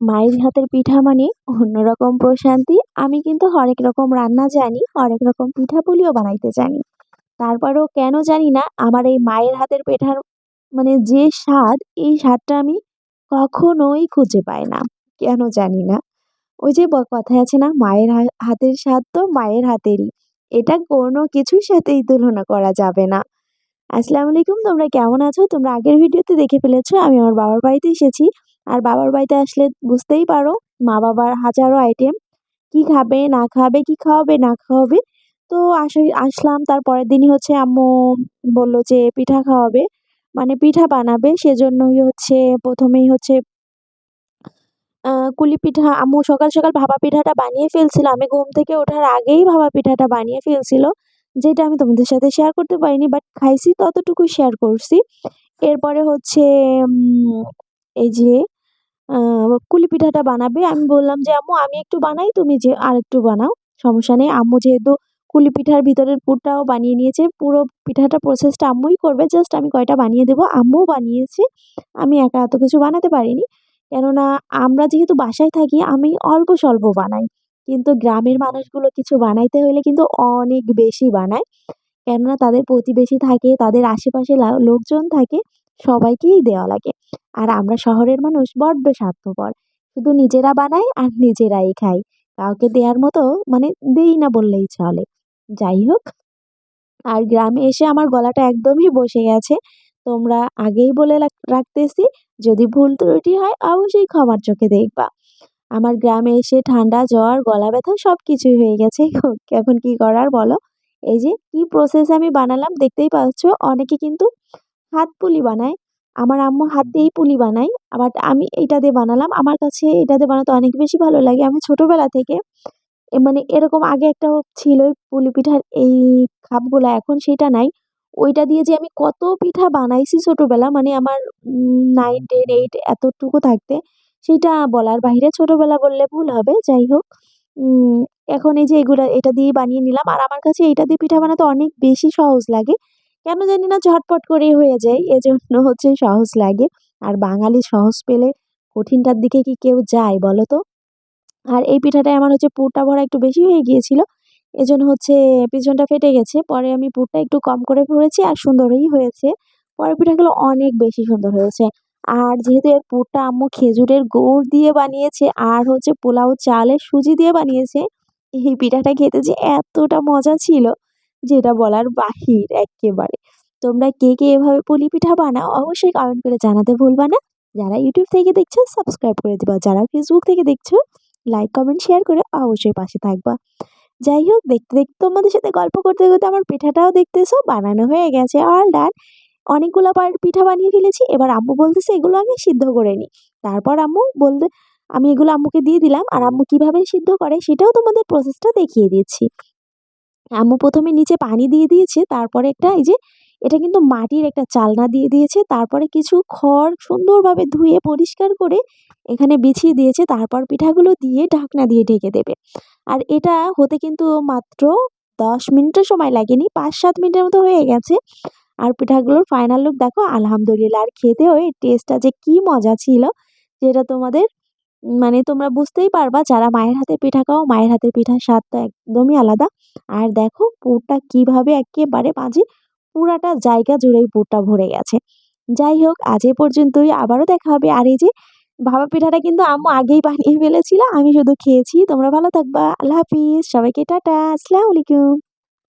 মায়ের হাতের পিঠা মানে অন্যরকম প্রশান্তি। আমি কিন্তু হরেক রকম রান্না জানি, হরেক রকম পিঠাপুলিও বানাইতে জানি। তারপরেও কেন জানি না, আমার এই মায়ের হাতের পিঠার মানে যে স্বাদ, এই স্বাদটা আমি কখনোই খুঁজে পাই না। কেন জানি না। ওই যে কথায় আছে না, মায়ের হাতের স্বাদ তো মায়ের হাতেরই। এটা কোনো কিছুর সাথেই তুলনা করা যাবে না। আসসালামু আলাইকুম, তোমরা কেমন আছো? তোমরা আগের ভিডিওতে দেখে ফেলেছো, আমি আমার বাবার বাড়িতে এসেছি। আর বাবার বাড়িতে আসলে বুঝতেই পারো, মা বাবার হাজারো আইটেম কি খাবে, না খাবে, কি খাওয়াবে, না খাওয়াবে। তো আসে, আসলাম তার পরের দিনই হচ্ছে আম্মু বলল যে পিঠা খাওয়াবে মানে পিঠা বানাবে, সেজন্যই হচ্ছে প্রথমেই হচ্ছে কুলি পিঠা, আম্মু সকাল সকাল ভাপা পিঠাটা বানিয়ে ফেলছিল। আমি ঘুম থেকে ওঠার আগেই ভাপা পিঠাটা বানিয়ে ফেলছিল, যেটা আমি তোমাদের সাথে শেয়ার করতে পারিনি বাট খাইছি ততটুকু শেয়ার করছি। এরপরে হচ্ছে এই যে কুলি পিঠাটা বানাবে। আমি বললাম যে, আম্মু, আমি একটু বানাই, তুমি যে আর একটু বানাও। সমস্যা নেই। আম্মু যেহেতু কুলি পিঠার ভিতরের পুরটাও বানিয়ে নিয়েছে, পুরো পিঠাটা প্রসেসটা আম্মুই করবে। জাস্ট আমি কয়টা বানিয়ে দেবো, আম্মুও বানিয়েছে। আমি একা এত কিছু বানাতে পারিনি। কেননা আমরা যেহেতু বাসায় থাকি, আমি অল্প স্বল্প বানাই। কিন্তু গ্রামের মানুষগুলো কিছু বানাইতে হলে কিন্তু অনেক বেশি বানায়। কেননা তাদের প্রতিবেশী থাকে, তাদের আশেপাশে লোকজন থাকে, সবাইকেই দেওয়া লাগে। আর আমরা শহরের মানুষ বড্ড স্বার্থপর। শুধু নিজেরা বানাই আর নিজেরাই খাই। কাউকে দেওয়ার মতো মানে দেই না বললেই চলে। যাই হোক, আর গ্রামে এসে আমার গলাটা একদমই বসে গেছে। তোমরা আগেই বলে রাখতেছি, যদি ভুল ত্রুটি হয় অবশ্যই ক্ষমার চোখে দেখবা। আমার গ্রামে এসে ঠান্ডা, জ্বর, গলা ব্যথা সব কিছুই হয়ে গেছে। এখন কি করার বলো? এই যে কি প্রসেস আমি বানালাম দেখতেই পাচ্ছ, অনেকে কিন্তু হাত পুলি বানায়। আমার আম্মু হাত দিয়েই পুলি বানায় আবার আমি এইটা দিয়ে বানালাম। আমার কাছে এটা দিয়ে বানাতে অনেক বেশি ভালো লাগে। আমি ছোটোবেলা থেকে মানে এরকম আগে একটা ছিল পুলি পিঠার এই খাপগুলো, এখন সেটা নাই। ওইটা দিয়ে যে আমি কত পিঠা বানাইছি ছোটোবেলা মানে আমার নাইন টেন এইট এতটুকু থাকতে, সেটা বলার বাইরে ছোটোবেলা বললে ভুল হবে, যাই হোক। এখন এই যে এগুলো, এটা দিয়ে বানিয়ে নিলাম। আর আমার কাছে এইটা দিয়ে পিঠা বানাতে অনেক বেশি সহজ লাগে। কেন জানি না ঝটপট করেই হয়ে যায়, এজন্য হচ্ছে সহজ লাগে। আর বাঙালি সহজ পেলে কঠিনটার দিকে কি কেউ যায় বলো তো? আর এই পিঠাটায় আমার হচ্ছে পুরটা ভরা একটু বেশি হয়ে গিয়েছিল, এজন্য হচ্ছে পিছনটা ফেটে গেছে। পরে আমি পুরটা একটু কম করে ভরেছি আর সুন্দরই হয়েছে। পরের পিঠাগুলো অনেক বেশি সুন্দর হয়েছে। আর যেহেতু এর পুরটা আম্মু খেজুরের গুড় দিয়ে বানিয়েছে আর হচ্ছে পোলাও চালের সুজি দিয়ে বানিয়েছে, এই পিঠাটা খেতে যে এতটা মজা ছিল, যেটা বলার বাহির একেবারে। তোমরা কে কে এভাবে পুলি পিঠা বানাও অবশ্যই কমেন্ট করে জানাতে ভুলবা না। যারা ইউটিউব থেকে দেখছ সাবস্ক্রাইব করে দিবা। যারা ফেসবুক থেকে দেখছ লাইক কমেন্ট শেয়ার করে অবশ্যই পাশে থাকবা। যাই হোক, দেখতে দেখতে তোমাদের সাথে গল্প করতে করতে আমার পিঠাটাও দেখতেছো, বানানো হয়ে গেছে অল ডান অনেকগুলো পিঠা বানিয়ে ফেলেছি। এবার আম্মু বলতেছে, এগুলো আগে সিদ্ধ করে নিই তারপর আম্মু বলতে, আমি এগুলো আম্মুকে দিয়ে দিলাম, আর আম্মু কীভাবে সিদ্ধ করে সেটাও তোমাদের প্রসেসটা দেখিয়ে দিচ্ছি। আম্মু প্রথমে নিচে পানি দিয়ে দিয়েছে, তারপরে একটা এই যে এটা কিন্তু মাটির একটা চালনা দিয়ে দিয়েছে। তারপরে কিছু খড় সুন্দরভাবে ধুয়ে পরিষ্কার করে এখানে বিছিয়ে দিয়েছে। তারপর পিঠাগুলো দিয়ে ঢাকনা দিয়ে ঢেকে দেবে। আর এটা হতে কিন্তু মাত্র দশ মিনিটের সময় লাগেনি। পাঁচ সাত মিনিটের মতো হয়ে গেছে। আর পিঠাগুলোর ফাইনাল লুক দেখো, আলহামদুলিল্লাহ। আর খেতে এই টেস্টটা যে কি মজা ছিল, যেটা তোমাদের মানে তোমরা বুঝতেই পারবা, যারা মায়ের হাতে পিঠা খাও, মায়ের হাতের পিঠার স্বাদটা একদমই আলাদা। আর দেখো পুরটা কীভাবে একেবারে মাঝে পুরাটা জায়গা জুড়েই পুরটা ভরে গেছে। যাই হোক, আজ এ পর্যন্তই। আবারও দেখা হবে। আর এই যে ভাবা পিঠাটা কিন্তু আম্মু আগেই বানিয়ে ফেলেছিল, আমি শুধু খেয়েছি। তোমরা ভালো থাকবা। আল্লাহ হাফিজ। সবাইকে টাটা। আসসালামু আলাইকুম।